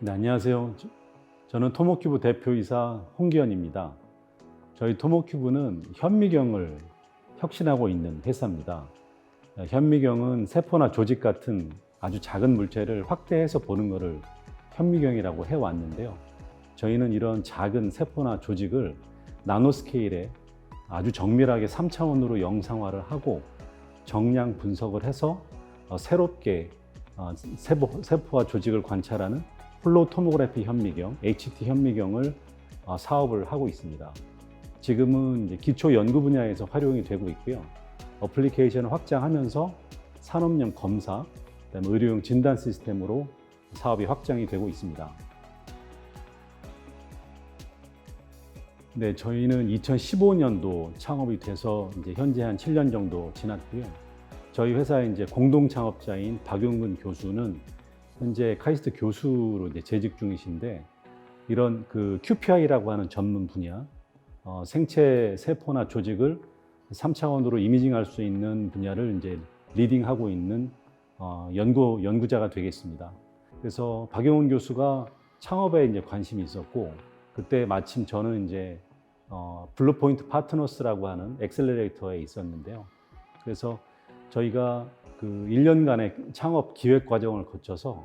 네, 안녕하세요. 저- 저는 토모큐브 대표이사 홍기현입니다. 저희 토모큐브는 현미경을 혁신하고 있는 회사입니다. 어, 현미경은 세포나 조직 같은 아주 작은 물체를 확대해서 보는 것을 현미경이라고 해왔는데요. 저희는 이런 작은 세포나 조직을 나노 스케일에 아주 정밀하게 3차원으로 영상화를 하고 정량 분석을 해서 어, 새롭게 어, 세포, 세포와 조직을 관찰하는 홀로 토모그래피 현미경, HT 현미경을 어, 사업을 하고 있습니다. 지금은 기초 연구 분야에서 활용이 되고 있고요. 어플리케이션을 확장하면서 산업용 검사, 그다음에 의료용 진단 시스템으로 사업이 확장이 되고 있습니다. 네, 저희는 2015년도 창업이 돼서 이제 현재 한 7년 정도 지났고요. 저희 회사의 이제 공동 창업자인 박용근 교수는 현재 카이스트 교수로 이제 재직 중이신데 이런 그 QPI라고 하는 전문 분야, 어, 생체 세포나 조직을 3차원으로 이미징할 수 있는 분야를 이제 리딩하고 있는 어, 연구 연구자가 되겠습니다. 그래서 박용훈 교수가 창업에 이제 관심이 있었고 그때 마침 저는 이제 어, 블루포인트 파트너스라고 하는 엑셀러레이터에 있었는데요. 그래서 저희가 그 1년간의 창업 기획 과정을 거쳐서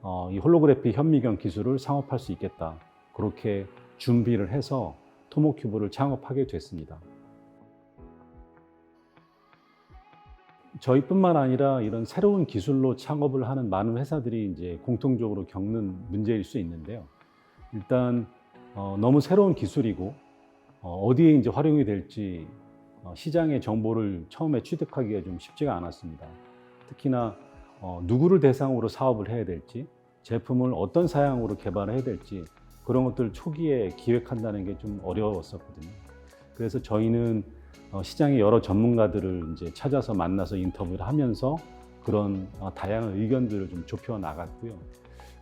어, 이 홀로그래피 현미경 기술을 상업할 수 있겠다. 그렇게 준비를 해서 토모큐브를 창업하게 됐습니다. 저희뿐만 아니라 이런 새로운 기술로 창업을 하는 많은 회사들이 이제 공통적으로 겪는 문제일 수 있는데요. 일단 어, 너무 새로운 기술이고 어, 디에 이제 활용이 될지 어, 시장의 정보를 처음에 취득하기가 좀 쉽지가 않았습니다. 특히나 어, 누구를 대상으로 사업을 해야 될지, 제품을 어떤 사양으로 개발해야 될지 그런 것들 초기에 기획한다는 게 좀 어려웠었거든요. 그래서 저희는 어, 시장의 여러 전문가들을 이제 찾아서 만나서 인터뷰를 하면서 그런 어, 다양한 의견들을 좀 좁혀 나갔고요.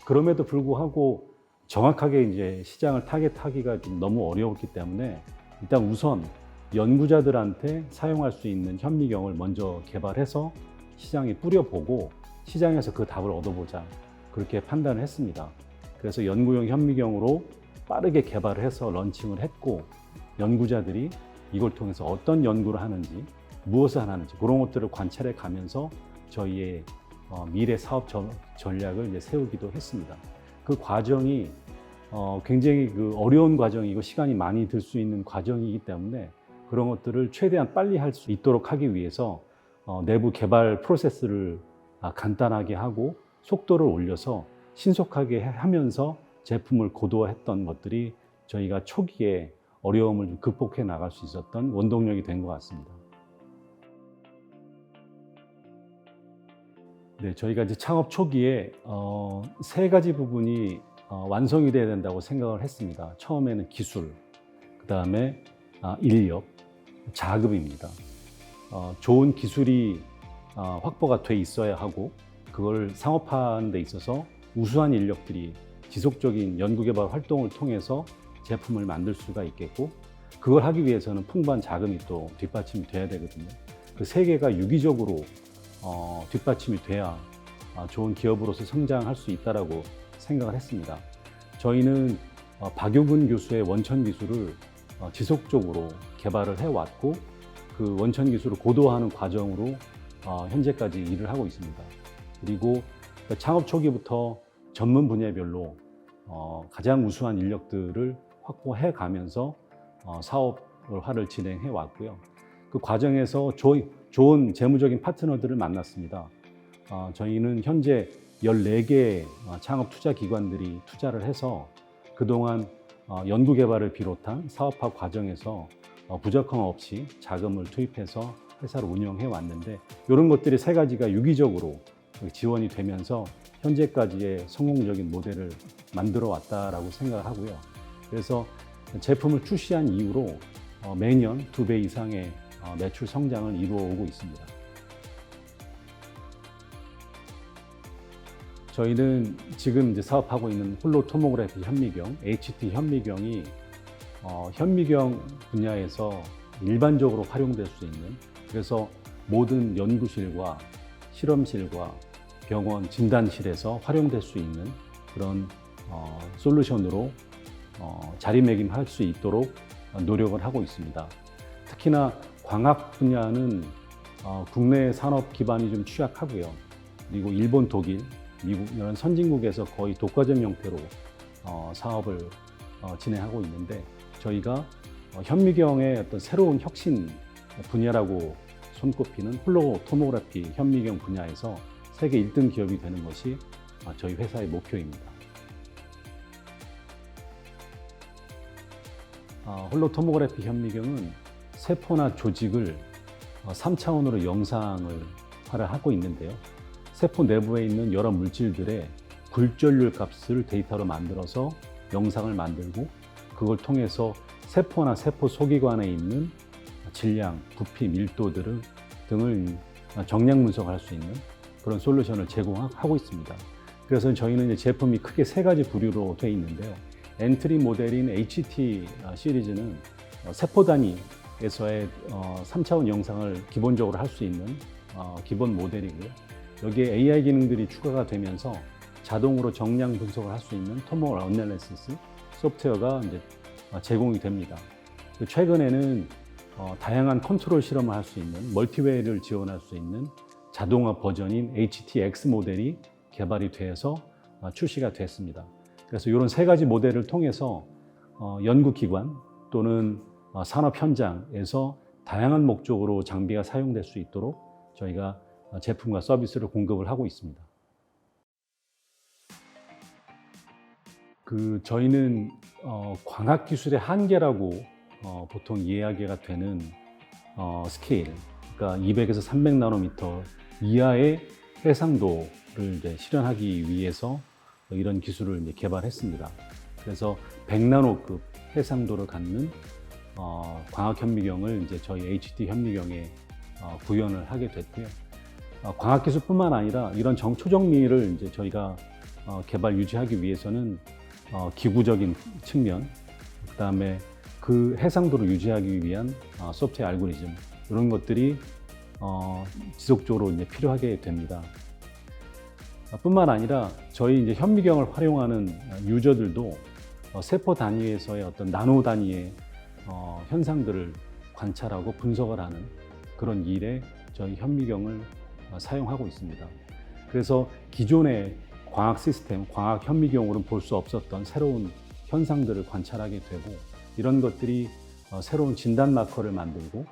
그럼에도 불구하고 정확하게 이제 시장을 타겟하기가 좀 너무 어려웠기 때문에 일단 우선 연구자들한테 사용할 수 있는 현미경을 먼저 개발해서 시장에 뿌려보고 시장에서 그 답을 얻어보자 그렇게 판단을 했습니다. 그래서 연구용 현미경으로 빠르게 개발을 해서 런칭을 했고 연구자들이 이걸 통해서 어떤 연구를 하는지 무엇을 하는지 그런 것들을 관찰해 가면서 저희의 어, 미래 사업 전- 전략을 이제 세우기도 했습니다. 그 과정이 어, 굉장히 그 어려운 과정이고 시간이 많이 들 수 있는 과정이기 때문에 그런 것들을 최대한 빨리 할 수 있도록 하기 위해서 어, 내부 개발 프로세스를 아, 간단하게 하고 속도를 올려서 신속하게 해- 하면서 제품을 고도화했던 것들이 저희가 초기에 어려움을 좀 극복해 나갈 수 있었던 원동력이 된 것 같습니다. 네, 저희가 이제 창업 초기에 어, 세 가지 부분이 어, 완성이 돼야 된다고 생각을 했습니다. 처음에는 기술, 그 다음에 아, 인력, 자금입니다. 어, 좋은 기술이 어, 확보가 돼 있어야 하고 그걸 상업화하는 데 있어서 우수한 인력들이 지속적인 연구개발 활동을 통해서 제품을 만들 수가 있겠고 그걸 하기 위해서는 풍부한 자금이 또 뒷받침이 돼야 되거든요. 그 세 개가 유기적으로 어, 뒷받침이 돼야 아, 좋은 기업으로서 성장할 수 있다라고 생각을 했습니다. 저희는 어, 박용근 교수의 원천 기술을 어, 지속적으로 개발을 해왔고 그 원천 기술을 고도화하는 과정으로 어, 현재까지 일을 하고 있습니다. 그리고 창업 초기부터 전문 분야별로 어, 가장 우수한 인력들을 확보해 가면서 어, 사업화를 진행해 왔고요. 그 과정에서 조, 좋은 재무적인 파트너들을 만났습니다. 어, 저희는 현재 14개 창업 투자 기관들이 투자를 해서 그동안 어, 연구 개발을 비롯한 사업화 과정에서 어, 부적항 없이 자금을 투입해서 회사를 운영해 왔는데 이런 것들이 세 가지가 유기적으로 지원이 되면서 현재까지의 성공적인 모델을 만들어 왔다라고 생각을 하고요. 그래서 제품을 출시한 이후로 어, 매년 두 배 이상의 어, 매출 성장을 이루어 오고 있습니다. 저희는 지금 이제 사업하고 있는 홀로 토모그래피 현미경, HT 현미경이 어, 현미경 분야에서 일반적으로 활용될 수 있는 그래서 모든 연구실과 실험실과 병원 진단실에서 활용될 수 있는 그런 어, 솔루션으로 어, 자리매김할 수 있도록 노력을 하고 있습니다. 특히나 광학 분야는 어, 국내 산업 기반이 좀 취약하고요. 그리고 일본, 독일, 미국 이런 선진국에서 거의 독과점 형태로 어, 사업을 어, 진행하고 있는데 저희가 어, 현미경의 어떤 새로운 혁신 분야라고 손꼽히는 홀로 토모그래피 현미경 분야에서 세계 1등 기업이 되는 것이 어, 저희 회사의 목표입니다. 어, 홀로 토모그래피 현미경은 세포나 조직을 3차원으로 영상을 화를 하고 있는데요. 세포 내부에 있는 여러 물질들의 굴절률 값을 데이터로 만들어서 영상을 만들고 그걸 통해서 세포나 세포 소기관에 있는 질량, 부피, 밀도 등 등을 정량 분석할 수 있는 그런 솔루션을 제공하고 있습니다. 그래서 저희는 이제 제품이 크게 세 가지 부류로 되어 있는데요. 엔트리 모델인 HT 시리즈는 어, 세포 단위에서의 3차원 영상을 기본적으로 할 수 있는 어, 기본 모델이고요. 여기에 AI 기능들이 추가가 되면서 자동으로 정량 분석을 할 수 있는 토모 어널리시스 소프트웨어가 이제 어, 제공이 됩니다. 그 최근에는 어, 다양한 컨트롤 실험을 할 수 있는 멀티웨이를 지원할 수 있는 자동화 버전인 HTX 모델이 개발이 돼서 어, 출시가 됐습니다. 그래서 이런 세 가지 모델을 통해서 어, 연구기관 또는 어, 산업 현장에서 다양한 목적으로 장비가 사용될 수 있도록 저희가 어, 제품과 서비스를 공급을 하고 있습니다. 그 저희는 어, 광학 기술의 한계라고 어, 보통 이야기가 되는 어, 스케일, 그러니까 200에서 300 나노미터 이하의 해상도를 이제 실현하기 위해서 이런 기술을 이제 개발했습니다. 그래서 100나노급 해상도를 갖는 어, 광학 현미경을 이제 저희 HD 현미경에 어, 구현을 하게 됐고요. 어, 광학 기술뿐만 아니라 이런 정 초정미를 이제 저희가 어, 개발 유지하기 위해서는 어, 기구적인 측면, 그 다음에 그 해상도를 유지하기 위한 어, 소프트웨어 알고리즘 이런 것들이 어, 지속적으로 이제 필요하게 됩니다. 아, 뿐만 아니라 저희 이제 현미경을 활용하는 유저들도 어, 세포 단위에서의 어떤 나노 단위의 어, 현상들을 관찰하고 분석을 하는 그런 일에 저희 현미경을 어, 사용하고 있습니다. 그래서 기존의 광학 시스템, 광학 현미경으로는 볼 수 없었던 새로운 현상들을 관찰하게 되고 이런 것들이 어, 새로운 진단 마커를 만들고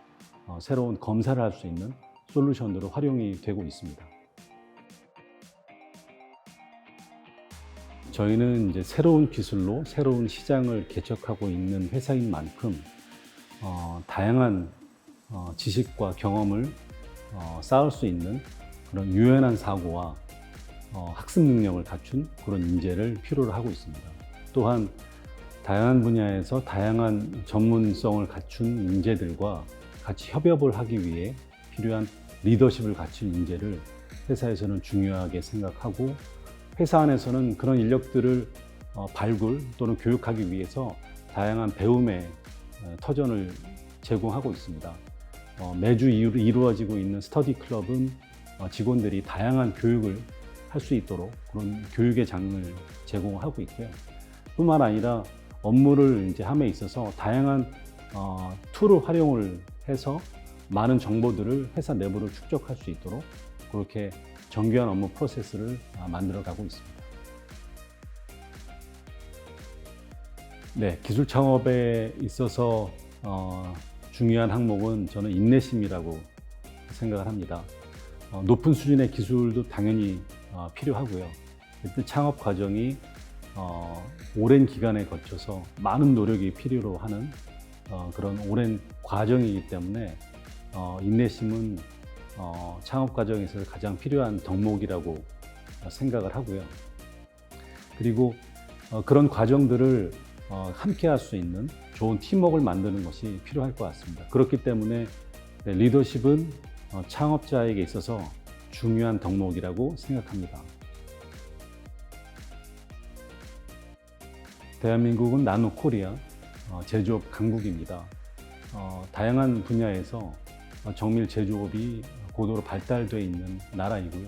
어, 새로운 검사를 할 수 있는 솔루션으로 활용이 되고 있습니다. 저희는 이제 새로운 기술로 새로운 시장을 개척하고 있는 회사인 만큼 어, 다양한 어, 지식과 경험을 어, 쌓을 수 있는 그런 유연한 사고와 어, 학습 능력을 갖춘 그런 인재를 필요로 하고 있습니다. 또한 다양한 분야에서 다양한 전문성을 갖춘 인재들과 같이 협업을 하기 위해 필요한 리더십을 갖춘 인재를 회사에서는 중요하게 생각하고 회사 안에서는 그런 인력들을 어, 발굴 또는 교육하기 위해서 다양한 배움의 어, 터전을 제공하고 있습니다. 어, 매주 이루- 이루어지고 있는 스터디 클럽은 어, 직원들이 다양한 교육을 할 수 있도록 그런 교육의 장을 제공하고 있고요. 뿐만 아니라 업무를 이제 함에 있어서 다양한 어, 툴을 활용을 해서 많은 정보들을 회사 내부로 축적할 수 있도록 그렇게 정교한 업무 프로세스를 아, 만들어 가고 있습니다. 네, 기술 창업에 있어서 어, 중요한 항목은 저는 인내심이라고 생각을 합니다. 어, 높은 수준의 기술도 당연히 어, 필요하고요. 창업 과정이 어, 오랜 기간에 거쳐서 많은 노력이 필요로 하는 어, 그런 오랜 과정이기 때문에 어, 인내심은 어, 창업 과정에서 가장 필요한 덕목이라고 어, 생각을 하고요. 그리고 어, 그런 과정들을 어, 함께 할 수 있는 좋은 팀워크를 만드는 것이 필요할 것 같습니다. 그렇기 때문에 네, 리더십은 어, 창업자에게 있어서 중요한 덕목이라고 생각합니다. 대한민국은 나노 코리아 어, 제조업 강국입니다. 어, 다양한 분야에서 어, 정밀 제조업이 고도로 발달되어 있는 나라이고요.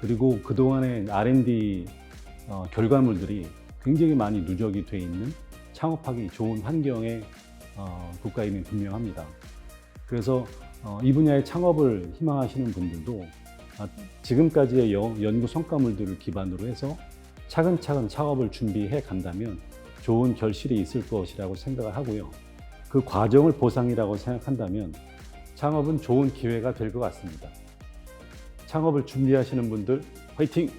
그리고 그동안의 R&D 어, 결과물들이 굉장히 많이 누적이 돼 있는 창업하기 좋은 환경의 어, 국가임이 분명합니다. 그래서 어, 이 분야의 창업을 희망하시는 분들도 아, 지금까지의 여- 연구 성과물들을 기반으로 해서 차근차근 창업을 준비해 간다면 좋은 결실이 있을 것이라고 생각을 하고요. 그 과정을 보상이라고 생각한다면 창업은 좋은 기회가 될 것 같습니다. 창업을 준비하시는 분들 화이팅!